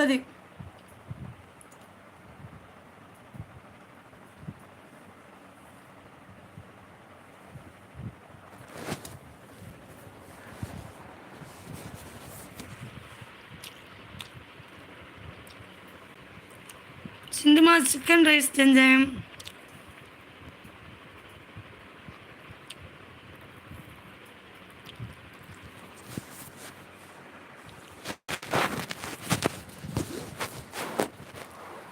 முப்பது சிந்துமா chicken rice செஞ்சேன்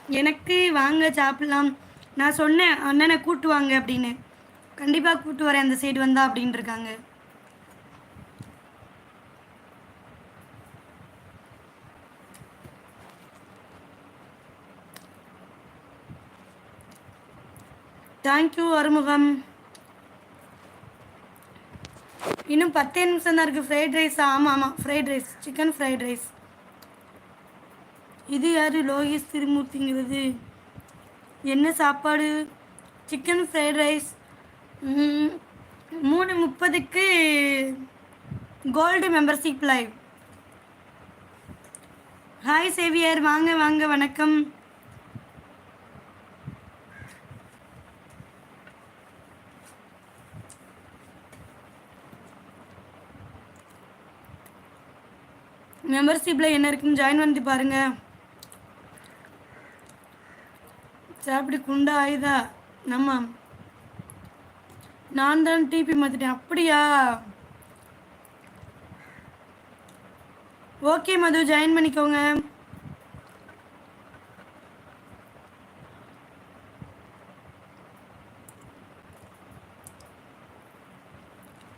எனக்கு வாங்க சாப்பிடலாம். நான் சொன்னேன் அண்ணனை கூட்டு வாங்க அப்படின்னு. கண்டிப்பாக கூட்டு வரேன் அந்த சைடு வந்தா அப்படின்னு இருக்காங்க தேங்க்யூ அறுமுகம் இன்னும் பத்தே நிமிஷம் தான் இருக்குது ஃப்ரைட் ரைஸ் ஆமாம் ஆமாம் fried rice chicken fried rice இது யார் லோகேஷ் திருமூர்த்திங்கிறது? என்ன சாப்பாடு? சிக்கன் ஃப்ரைட் ரைஸ் மூணு முப்பதுக்கு gold membership live hi Xavier. வாங்க வாங்க வணக்கம். மெம்பர்ஷிப்பில் என்ன இருக்குன்னு ஜாயின் வந்து பாருங்கள் சாப்பிடி குண்டா ஆயுதா நம்ம நான் தான் டிபி மாற்றிட்டேன் அப்படியா? ஓகே மது ஜாயின் பண்ணிக்கோங்க.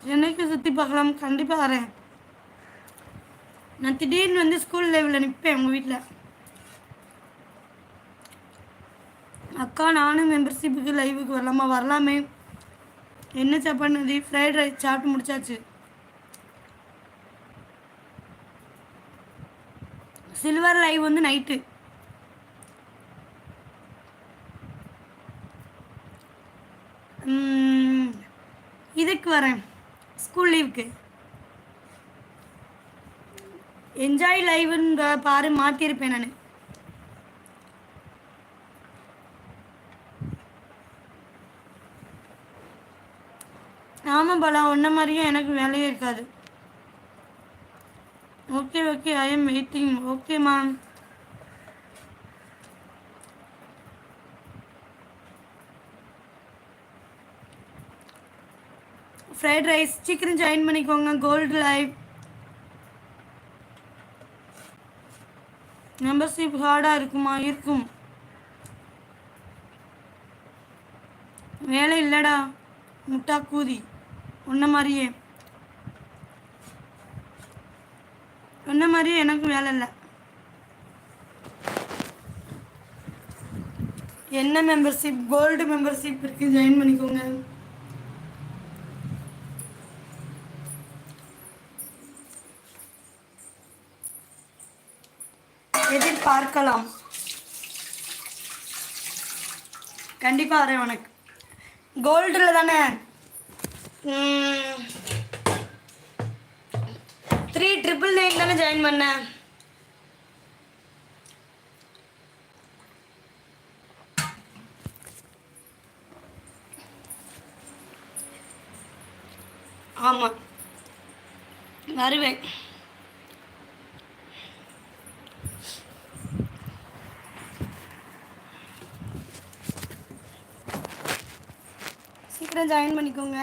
சென்னைக்கு சுற்றி பார்க்கலாம்? கண்டிப்பாக வரேன். நான் திடீர்னு வந்து ஸ்கூல் லைவில் நிற்பேன் உங்கள் வீட்டில் அக்கா நானும் மெம்பர்ஷிப்புக்கு லைவுக்கு வரலாமா? வரலாமே. என்ன சாப்பாடு ஃப்ரைட் ரைஸ் சாப்பிட்டு முடிச்சாச்சு. சில்வர் லைவ் வந்து நைட்டு இதுக்கு வரேன். ஸ்கூல் லீவுக்கு என்ஜாய் லைவ்னு பாரு மாற்றிருப்பேன் நான். ஆமாம் பாலா ஒன்றை மாதிரியும் எனக்கு வேலையே இருக்காது. Okay okay I am waiting okay ma'am fried rice சீக்கிரம் ஜாயின் பண்ணிக்கோங்க. கோல்டு லைஃப் மெம்பர்ஷிப் ஹார்டாக இருக்குமா? இருக்கும். வேலை இல்லைடா. முட்டா கூதி உன்ன மாதிரியே. உன்ன மாதிரியே எனக்கு வேலை இல்லை. என்ன மெம்பர்ஷிப் கோல்டு மெம்பர்ஷிப் இருக்குது ஜாயின் பண்ணிக்கோங்க. எதிர்பார்க்கலாம். கண்டிப்பாக வரேன் உனக்கு. கோல்டில் தானே? த்ரீ ட்ரிபிள் நைன் தானே ஜாயின் பண்ணேன் ஆமாம் வருவேன். சீக்கிரம் ஜாயின் பண்ணிக்கோங்க.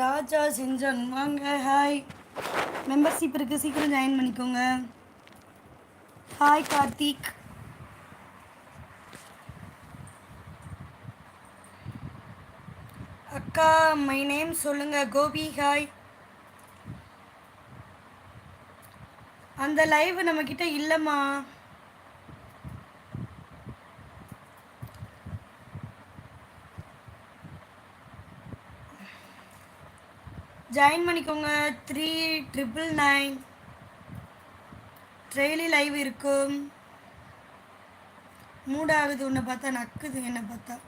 ராஜா செஞ்சன் வாங்க ஹாய் மெம்பர்ஷிப் இருக்குது சீக்கிரம் ஜாயின் பண்ணிக்கோங்க. ஹாய் கார்த்திக். அக்கா மை நேம் சொல்லுங்க. கோபி ஹாய் அந்த லைவ் நம்மக்கிட்ட இல்லைம்மா. ஜாயின் பண்ணிக்கோங்க. த்ரீ ட்ரிபிள் நைன் ட்ரெயிலி லைவ் இருக்கும். மூடாகுது உன்னை பார்த்தா நக்குது என்னை பார்த்தா.